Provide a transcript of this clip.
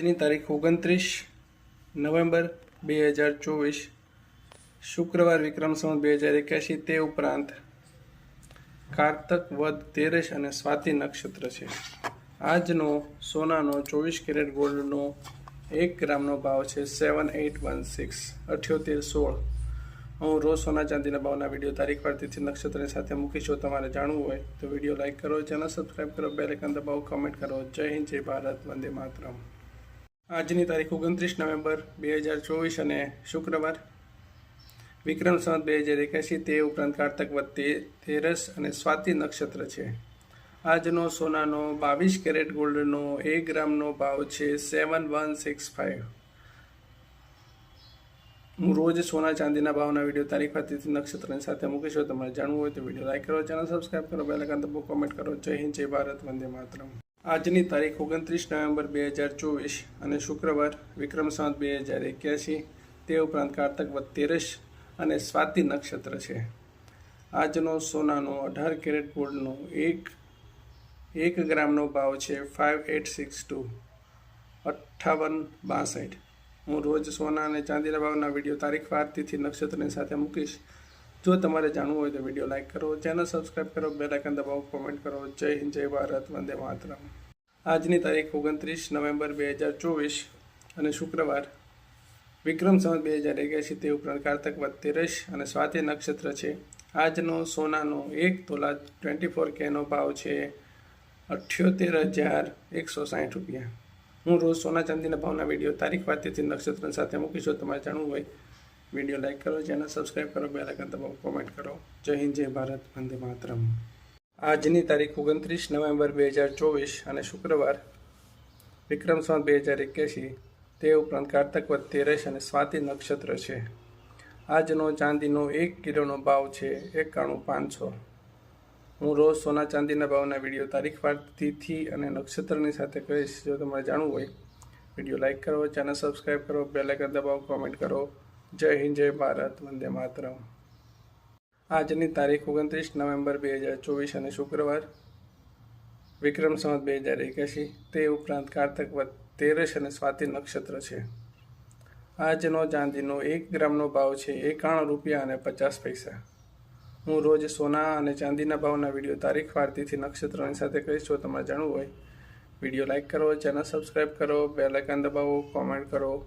આજની તારીખ ઓગણત્રીસ નવેમ્બર બે હજાર ચોવીસ, શુક્રવાર વિક્રમ સંવત બે હજાર એક્યાસી, તે ઉપરાંત કારતક વદ તેરસ અને સ્વાતિ નક્ષત્ર છે. આજનો સોનાનો ચોવીસ કેરેટ ગોલ્ડનો એક ગ્રામનો ભાવ છે સેવન એટ વન સિક્સ અઠ્યોતેર સોળ. હું રોજ સોના ચાંદીના ભાવના વીડિયો તારીખ પર તિથિ નક્ષત્રની સાથે મૂકીશું. તમારે જાણવું હોય તો વીડિયો લાઇક કરો, ચેનલ સબસ્ક્રાઈબ કરો બેલેકન દબાવો કમેન્ટ કરો. જય હિન્દ, જય ભારત, વંદે માતરમ. આજની તારીખ ઓગણત્રીસ નવેમ્બર બે હજાર ચોવીસ અને શુક્રવાર વિક્રમ સંવત બે હજાર એક્યાસી તે ઉપરાંત કારતક વત્તે તેરસ અને સ્વાતિ નક્ષત્ર છે. આજનો સોનાનો બાવીસ કેરેટ ગોલ્ડનો એક ગ્રામનો ભાવ છે સેવન વન સિક્સ ફાઇવ હું રોજ સોના ચાંદીના ભાવના વીડિયો તારીખ તિથિ નક્ષત્રની સાથે મૂકીશું તમારે જાણવું હોય તો વીડિયો લાઇક કરો, ચેનલ સબસ્ક્રાઈબ કરો, બેલ તો બહુ કોમેન્ટ કરો. જય હિન્દ, જય ભારત, વંદે માતરમ. આજની તારીખ ઓગણત્રીસ નવેમ્બર બે હજાર ચોવીસ અને શુક્રવાર વિક્રમ સંવત બે હજાર એક્યાસી, તે ઉપરાંત કારતક વત તેરસ અને સ્વાતિ નક્ષત્ર છે. આજનો સોનાનો અઢાર કેરેટ ગોલ્ડનો એક એક ગ્રામનો ભાવ છે ફાઇવ એટ સિક્સ ટુ. અઠ્ઠાવન બાસઠ. હું રોજ સોના અને ચાંદીના ભાવના વીડિયો તારીખ વાર તિથિ નક્ષત્રની સાથે મૂકીશ. જો તમારે જાણવું હોય તો વીડિયો લાઇક કરો, ચેનલ સબસ્ક્રાઈબ કરો, બેલ આઇકન દબાવો, કોમેન્ટ કરો. જય હિન્દ, જય ભારત, વંદે માતરમ. આજની તારીખ ઓગણત્રીસ નવેમ્બર બે હજાર ચોવીસ અને શુક્રવાર વિક્રમ સંવત બે હજાર એક્યાસી તે ઉપરાંત કારતક વત્તેરસ તેરસ અને સ્વાતિ નક્ષત્ર છે. આજનો સોનાનો એક તોલા ટ્વેન્ટી ફોર કેનો ભાવ છે અઠ્યોતેર હજાર એકસો સાઠ રૂપિયા. હું રોજ સોના ચાંદીના ભાવના વીડિયો તારીખ વાર તિથિ નક્ષત્ર સાથે મૂકીશું. તમારે જાણવું હોય વીડિયો લાઇક કરો ચેનલ સબસ્ક્રાઈબ કરો બે આઇકન દબાવો કોમેન્ટ કરો. જય હિન્દ, જય ભારત, વંદે માતરમ. આજની તારીખ ઓગણત્રીસ નવેમ્બર બે હજાર ચોવીસ અને શુક્રવાર વિક્રમ સંવત બે હજાર એક્યાસી. તે ઉપરાંત કારતક વધ તેરસ અને સ્વાતિ નક્ષત્ર છે. આજનો ચાંદીનો એક કિલોનો ભાવ છે એકાણું પાંચસો. હું રોજ સોના ચાંદીના ભાવના વીડિયો તારીખ તિથિ અને નક્ષત્રની સાથે કહીશ. જો તમારે જાણવું હોય, વીડિયો લાઇક કરો ચેનલ સબસ્ક્રાઈબ કરો, બેલ આઇકન દબાવો કોમેન્ટ કરો. જય હિન્દ, જય ભારત, વંદે માતરમ. આજની તારીખ ઓગણત્રીસ નવેમ્બર બે હજાર ચોવીસ અને શુક્રવાર વિક્રમ સંવત બે હજાર એક્યાસી. તે ઉપરાંત કારતક તેરસ અને સ્વાતિ નક્ષત્ર છે. આજનો ચાંદીનો એક ગ્રામનો ભાવ છે એકાણું રૂપિયા અને પચાસ પૈસા. હું રોજ સોના અને ચાંદીના ભાવના વીડિયો તારીખ, વાર, તિથિ, નક્ષત્રની સાથે કહીશ. જો તમારે જાણવું હોય, વીડિયો લાઇક કરો, ચેનલ સબસ્ક્રાઈબ કરો, બેલ આઇકન દબાવો, કોમેન્ટ કરો.